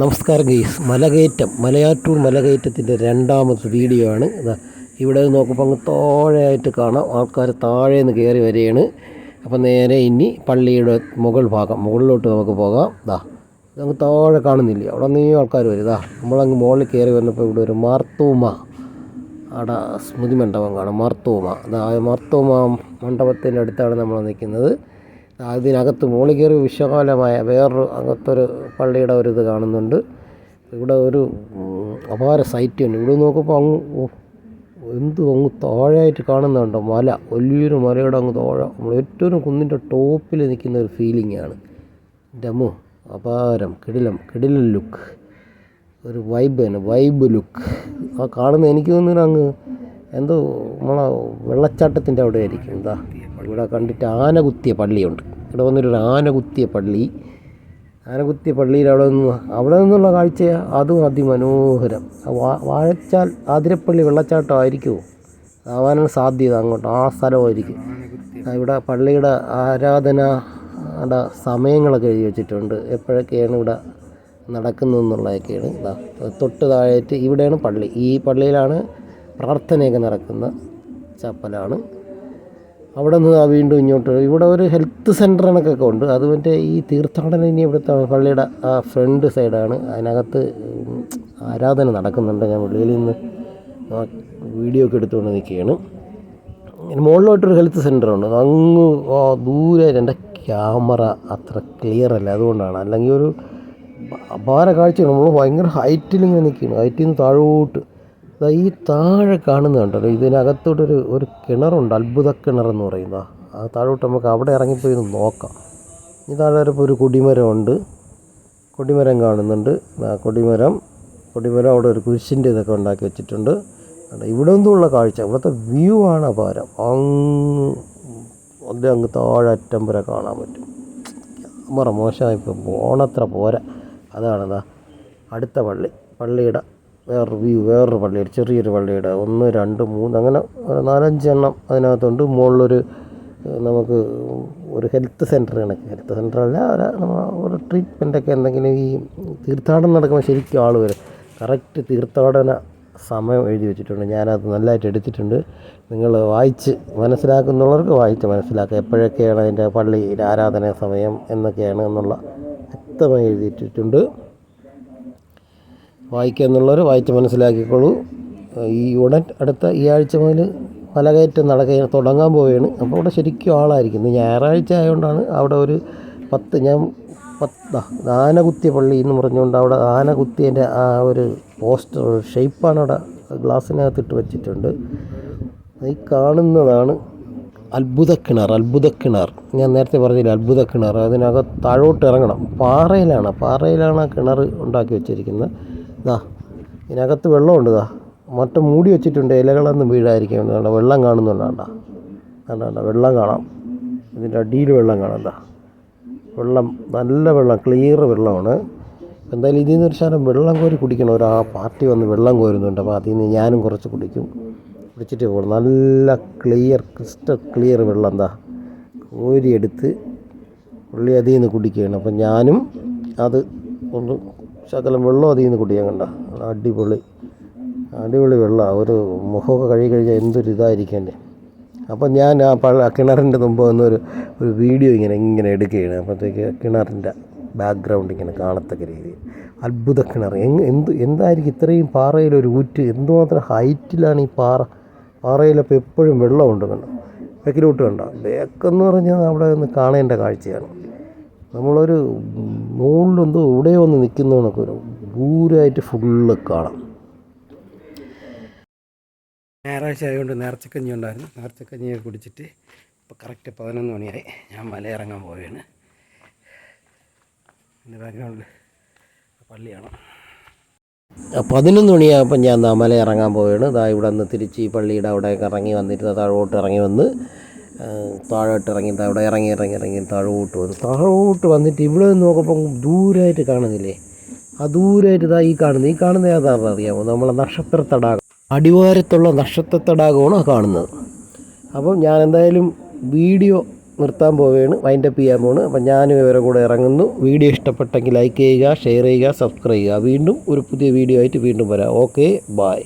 നമസ്കാരം ഗെയ്സ് മലകയറ്റം. മലയാറ്റൂർ മലകയറ്റത്തിന്റെ രണ്ടാമത്തെ വീഡിയോ ആണ്. ഇതാ ഇവിടെ നോക്കുമ്പോൾ അങ്ങ് താഴെയായിട്ട് കാണാം. ആൾക്കാർ താഴെ നിന്ന് കയറി വരികയാണ്. അപ്പോൾ നേരെ ഇനി പള്ളിയുടെ മുകൾ ഭാഗം മുകളിലോട്ട് നമുക്ക് പോകാം. ഇതാ അങ്ങ് താഴെ കാണുന്നില്ല. അവിടെ നീ ആൾക്കാർ വരും. ഇതാ നമ്മളങ്ങ് മുകളിൽ കയറി വന്നപ്പോൾ ഇവിടെ ഒരു മാർത്തൂമ. അവിടെ സ്മൃതി മണ്ഡപം കാണാം. മാർത്തോമ. ഇതാ മാർത്തോമ മണ്ഡപത്തിന്റെ അടുത്താണ് നമ്മൾ നിൽക്കുന്നത്. ആ, ഇതിനകത്ത് മുകളിൽ കയറി വിശാലമായ വേറൊരു അകത്തൊരു പള്ളിയുടെ ഒരു ഇത് കാണുന്നുണ്ട്. ഇവിടെ ഒരു അപാര സൈറ്റ് തന്നെ. ഇവിടെ നോക്കുമ്പോൾ അങ്ങ് എന്ത് അങ്ങ് താഴെയായിട്ട് കാണുന്നുണ്ടോ മല വലിയൊരു മലയുടെ അങ്ങ് താഴെ. നമ്മൾ ഏറ്റവും കുന്നിന്റെ ടോപ്പിൽ നിൽക്കുന്ന ഒരു ഫീലിംഗ് ആണ്. എന്റെ അമ്മോ അപാരം കിടിലം കിടിലൻ ലുക്ക് ഒരു വൈബ് തന്നെ വൈബ് ലുക്ക് ആ കാണുന്ന എനിക്ക് തോന്നുന്നു അങ്ങ് എന്തോ നമ്മളെ വെള്ളച്ചാട്ടത്തിന്റെ അവിടെ ആയിരിക്കും. എന്താ ഇവിടെ കണ്ടിട്ട് ആന കുത്തിയ പള്ളിയുണ്ട്. ഇവിടെ വന്നിട്ടൊരു ആന പള്ളി. ആന കുത്തിയ പള്ളിയിൽ അവിടെ നിന്ന് അവിടെ നിന്നുള്ള കാഴ്ച അതും അതിമനോഹരം. വാഴച്ചാൽ ആതിരപ്പള്ളി വെള്ളച്ചാട്ടമായിരിക്കുമോ ആവാനാണ് സാധ്യത അങ്ങോട്ട്. ആ സ്ഥലമായിരിക്കും. ഇവിടെ പള്ളിയുടെ ആരാധന ടെ സമയങ്ങളൊക്കെ എഴുതി വെച്ചിട്ടുണ്ട്. എപ്പോഴൊക്കെയാണ് ഇവിടെ നടക്കുന്നതെന്നുള്ളതൊക്കെയാണ് ഇതാ തൊട്ട് താഴേറ്റ് ഇവിടെയാണ് പള്ളി. ഈ പള്ളിയിലാണ് പ്രാർത്ഥനയൊക്കെ നടക്കുന്ന ചപ്പലാണ്. അവിടെ നിന്ന് വീണ്ടും ഇങ്ങോട്ട് ഇവിടെ ഒരു ഹെൽത്ത് സെന്റർ കണക്കൊക്കെ ഉണ്ട്. അത് മറ്റേ ഈ തീർത്ഥാടന ഇനി ഇവിടുത്തെ പള്ളിയുടെ ആ ഫ്രണ്ട് സൈഡാണ് അതിനകത്ത് ആരാധന നടക്കുന്നുണ്ട്. ഞാൻ വെളിയിൽ നിന്ന് വീഡിയോ ഒക്കെ എടുത്തുകൊണ്ട് നിൽക്കുകയാണ്. മുകളിലോട്ടൊരു ഹെൽത്ത് സെന്റർ ഉണ്ട്. അങ്ങ് ദൂരെ എന്റെ ക്യാമറ അത്ര ക്ലിയർ അല്ല. അതുകൊണ്ടാണ്. അല്ലെങ്കിൽ ഒരു അപാര കാഴ്ച നമ്മൾ ഭയങ്കര ഹൈറ്റിൽ ഇങ്ങനെ നിൽക്കുകയാണ്. ഹൈറ്റിൽ നിന്ന് താഴോട്ട് ഈ താഴെ കാണുന്നുണ്ടല്ലോ ഇതിനകത്തോട്ടൊരു ഒരു കിണറുണ്ട് അത്ഭുത കിണറെന്ന് പറയുന്ന. ആ താഴോട്ട് നമുക്ക് അവിടെ ഇറങ്ങിപ്പോയി ഒന്ന് നോക്കാം. ഈ താഴെ ഇപ്പോൾ ഒരു കൊടിമരമുണ്ട്. കൊടിമരം കാണുന്നുണ്ട്. ആ കൊടിമരം കൊടിമരം അവിടെ ഒരു കുരിശിന്റെ ഇതൊക്കെ ഉണ്ടാക്കി വെച്ചിട്ടുണ്ട്. ഇവിടെ നിന്നുള്ള കാഴ്ച ഇവിടുത്തെ വ്യൂ ആണ് അപാരം. അങ്ങ് അതിന്റെ അങ്ങ് താഴെ അറ്റം വരെ കാണാൻ പറ്റും. ക്യാമറ മോശമായി ഇപ്പോൾ പോണത്ര പോരാ. അതാണെന്താ അടുത്ത പള്ളി പള്ളിയുടെ വേറൊരു വ്യൂ വേറൊരു പള്ളിയുടെ ചെറിയൊരു പള്ളിയുടെ ഒന്ന് രണ്ട് മൂന്ന് അങ്ങനെ നാലഞ്ചെണ്ണം അതിനകത്തുണ്ട്. മുകളിലൊരു നമുക്ക് ഒരു ഹെൽത്ത് സെന്റർ കണക്ക്. ഹെൽത്ത് സെന്റർ അല്ല ഒരു ട്രീറ്റ്മെന്റൊക്കെ എന്തെങ്കിലും ഈ തീർത്ഥാടനം നടക്കുമ്പോൾ ശരിക്കും ആൾ വരും. കറക്റ്റ് തീർത്ഥാടന സമയം എഴുതി വെച്ചിട്ടുണ്ട്. ഞാനത് നല്ലതായിട്ട് എടുത്തിട്ടുണ്ട്. നിങ്ങൾ വായിച്ച് മനസ്സിലാക്കുന്നുള്ളവർക്ക് വായിച്ച് മനസ്സിലാക്കുക എപ്പോഴൊക്കെയാണ് അതിന്റെ പള്ളിയിൽ ആരാധന സമയം എന്നൊക്കെയാണ് എന്നുള്ള വ്യക്തമായി എഴുതിയിട്ടിട്ടുണ്ട്. വായിക്കുക എന്നുള്ളവർ വായിച്ച് മനസ്സിലാക്കിക്കോളൂ. ഈ ഉടൻ അടുത്ത ഈ ആഴ്ച മുതൽ മലകയറ്റം നടക്കുക തുടങ്ങാൻ പോവുകയാണ്. അപ്പോൾ അവിടെ ശരിക്കും ആളായിരിക്കുന്നത് ഞായറാഴ്ച ആയതുകൊണ്ടാണ് അവിടെ ഒരു പത്ത് ഞാൻ പത്ത് ആനകുത്തിയ പള്ളി എന്ന് പറഞ്ഞുകൊണ്ട് അവിടെ ആനകുത്തിയതിന്റെ ആ ഒരു പോസ്റ്റർ ഷെയ്പ്പാണ് അവിടെ ഗ്ലാസ്സിനകത്തിട്ട് വെച്ചിട്ടുണ്ട്. ഈ കാണുന്നതാണ് അത്ഭുത കിണർ അത്ഭുത കിണർ ഞാൻ നേരത്തെ പറഞ്ഞില്ല അത്ഭുത കിണർ അതിനകത്ത് താഴോട്ട് ഇറങ്ങണം. പാറയിലാണ് പാറയിലാണ് ആ കിണർ ഉണ്ടാക്കി വെച്ചിരിക്കുന്നത്. ഇതാ ഇതിനകത്ത് വെള്ളമുണ്ട് ഇതാ മറ്റം മൂടി വെച്ചിട്ടുണ്ട് ഇലകളൊന്നും വീഴായിരിക്കും കണ്ടോ വെള്ളം കാണുന്നുണ്ടാണ്ട കണ്ടാണ്ട വെള്ളം കാണാം. ഇതിന്റെ അടിയിൽ വെള്ളം കാണാം എന്താ വെള്ളം നല്ല വെള്ളം ക്ലിയർ വെള്ളമാണ്. എന്തായാലും ഇതിൽ നിന്ന് ഒരു ശകലം വെള്ളം കോരി കുടിക്കണം. ഒരു ആ പാർട്ടി വന്ന് വെള്ളം കോരുന്നുണ്ട്. അപ്പോൾ അതിൽ നിന്ന് ഞാനും കുറച്ച് കുടിക്കും. കുടിച്ചിട്ട് പോകണം നല്ല ക്ലിയർ ക്രിസ്റ്റൽ ക്ലിയർ വെള്ളം എന്താ കോരിയെടുത്ത് പുള്ളി അതിൽ നിന്ന് കുടിക്കുകയാണ്. അപ്പം ഞാനും അത് ഒന്ന് ശകലം വെള്ളം അതിൽ നിന്ന് കുടിക്കാൻ കണ്ട. അടിപൊളി അടിപൊളി വെള്ളമാണ് ഒരു മുഖമൊക്കെ കഴുകി കഴിഞ്ഞാൽ എന്തൊരു ഇതായിരിക്കും എന്റെ അപ്പോൾ ഞാൻ ആ പഴ കിണറിന്റെ മുമ്പ് വന്നൊരു ഒരു വീഡിയോ ഇങ്ങനെ ഇങ്ങനെ എടുക്കുകയാണ്. അപ്പോഴത്തേക്ക് കിണറിന്റെ ബാക്ക്ഗ്രൗണ്ട് ഇങ്ങനെ കാണത്തക്ക രീതി. അത്ഭുത കിണർ. എന്ത് എന്തായിരിക്കും ഇത്രയും പാറയിലൊരു ഊറ്റ്? എന്തുമാത്രം ഹൈറ്റിലാണ് ഈ പാറ? പാറയിലപ്പോൾ എപ്പോഴും വെള്ളമുണ്ട് കണ്ടോ? ബേക്കിലോട്ട് കണ്ടോ? ബേക്കെന്ന് പറഞ്ഞാൽ അവിടെ നിന്ന് കാണേണ്ട കാഴ്ചയാണ്. നമ്മളൊരു മുകളിലെന്തോ ഇവിടെ വന്ന് നിൽക്കുന്നതൊക്കെ ഒരു ദൂരമായിട്ട് ഫുള്ള് കാണാം. ഞായറാഴ്ച ആയതുകൊണ്ട് നേർച്ചക്കഞ്ഞി ഉണ്ടായിരുന്നു. നേർച്ചക്കഞ്ഞിയൊക്കെ കുടിച്ചിട്ട് ഇപ്പോൾ കറക്റ്റ് പതിനൊന്ന് മണിയായി. ഞാൻ മലയിറങ്ങാൻ പോവുകയാണ്. എന്റെ ബാക്ക്ഗ്രൗണ്ടിൽ പള്ളിയാണ്. പതിനൊന്ന് മണിയാകുമ്പോൾ ഞാൻ ദാ മല ഇറങ്ങാൻ പോവുകയാണ്. ഇതാ ഇവിടെ നിന്ന് തിരിച്ച് ഈ പള്ളിയുടെ അവിടെയൊക്കെ ഇറങ്ങി വന്നിട്ട് താഴോട്ട് ഇറങ്ങി വന്ന് താഴോട്ട് ഇറങ്ങി അവിടെ ഇറങ്ങി ഇറങ്ങി ഇറങ്ങി താഴോട്ട് വന്നു. താഴോട്ട് വന്നിട്ട് ഇവിടെ നിന്ന് നോക്കുമ്പോൾ ദൂരമായിട്ട് കാണുന്നില്ലേ? ആ ദൂരമായിട്ട് ഇതാ ഈ കാണുന്നത്. ഈ കാണുന്നത് ഏതാണെന്ന് അറിയാമോ? നമ്മളെ നക്ഷത്ര തടാകം. അടിവാരത്തുള്ള നക്ഷത്ര തടാകമാണ് കാണുന്നത്. അപ്പം ഞാൻ എന്തായാലും വീഡിയോ നിർത്താൻ പോവുകയാണ്. വൈൻഡപ്പ് ചെയ്യാൻ പോവാണ് അപ്പം ഞാനും ഇവരെ കൂടെ ഇറങ്ങുന്നു. വീഡിയോ ഇഷ്ടപ്പെട്ടെങ്കിൽ ലൈക്ക് ചെയ്യുക ഷെയർ ചെയ്യുക സബ്സ്ക്രൈബ് ചെയ്യുക. വീണ്ടും ഒരു പുതിയ വീഡിയോ ആയിട്ട് വീണ്ടും വരാം. Okay bye